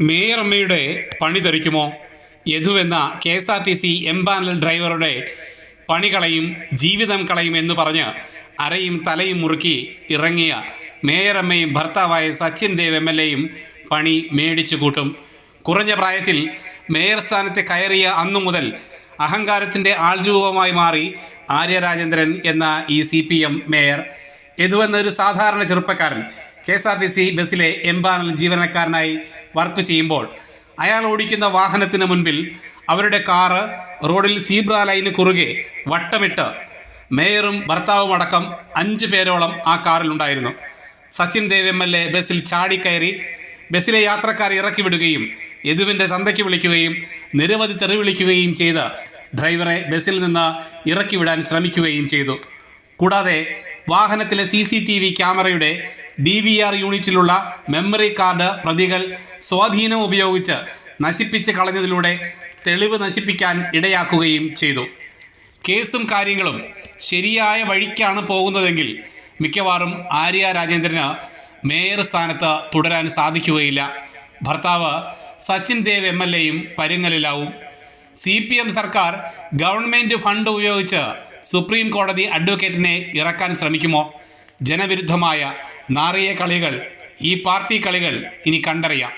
മേയറമ്മയുടെ പണി തെറിക്കുമോ? യദു എന്ന K S R T C empanel ഡ്രൈവറുടെ പണി കളയും ജീവിതം കളയും എന്ന് പറഞ്ഞ് അരയും തലയും മുറുക്കി ഇറങ്ങിയ മേയറമ്മയും ഭർത്താവായ സച്ചിൻ ദേവ് എം എൽ എയും പണി മേടിച്ചു കൂട്ടും. കുറഞ്ഞ പ്രായത്തിൽ മേയർ സ്ഥാനത്ത് കയറിയ അന്നു മുതൽ അഹങ്കാരത്തിന്റെ ആൾരൂപമായി മാറി ആര്യരാജേന്ദ്രൻ എന്ന ഈ C P M mayor. Yadu എന്നൊരു സാധാരണ ചെറുപ്പക്കാരൻ K S R T C ബസ്സിലെ എംപാനൽ ജീവനക്കാരനായി വർക്ക് ചെയ്യുമ്പോൾ അയാൾ ഓടിക്കുന്ന വാഹനത്തിന് മുൻപിൽ അവരുടെ കാറ് റോഡിൽ സീബ്ര ലൈന് കുറുകെ വട്ടമിട്ട് മേയറും ഭർത്താവും അടക്കം അഞ്ച് പേരോളം ആ കാറിലുണ്ടായിരുന്നു Sachin Dev M L A ബസ്സിൽ ചാടിക്കയറി ബസ്സിലെ യാത്രക്കാർ ഇറക്കി വിടുകയും യദുവിന്റെ തന്തയ്ക്ക് വിളിക്കുകയും നിരവധി തെറി വിളിക്കുകയും ചെയ്ത് ഡ്രൈവറെ ബസ്സിൽ നിന്ന് ഇറക്കി വിടാൻ ശ്രമിക്കുകയും ചെയ്തു. കൂടാതെ വാഹനത്തിലെ സി ക്യാമറയുടെ ഡി വി ആർ യൂണിറ്റിലുള്ള മെമ്മറി കാർഡ് പ്രതികൾ സ്വാധീനം ഉപയോഗിച്ച് നശിപ്പിച്ച് കളഞ്ഞതിലൂടെ തെളിവ് നശിപ്പിക്കാൻ ഇടയാക്കുകയും ചെയ്തു. കേസും കാര്യങ്ങളും ശരിയായ വഴിക്കാണ് പോകുന്നതെങ്കിൽ മിക്കവാറും ആര്യ രാജേന്ദ്രന് മേയർ സ്ഥാനത്ത് തുടരാൻ സാധിക്കുകയില്ല. ഭർത്താവ് സച്ചിൻ ദേവ് എം എൽ എയും പരുങ്ങലിലാവും സി പി എം സർക്കാർ ഗവൺമെന്റ് ഫണ്ട് ഉപയോഗിച്ച് സുപ്രീം കോടതി അഡ്വക്കേറ്റിനെ ഇറക്കാൻ ശ്രമിക്കുമോ? ജനവിരുദ്ധമായ നാറിയ കളികൾ ഈ പാർട്ടി കളികൾ ഇനി കണ്ടറിയാം.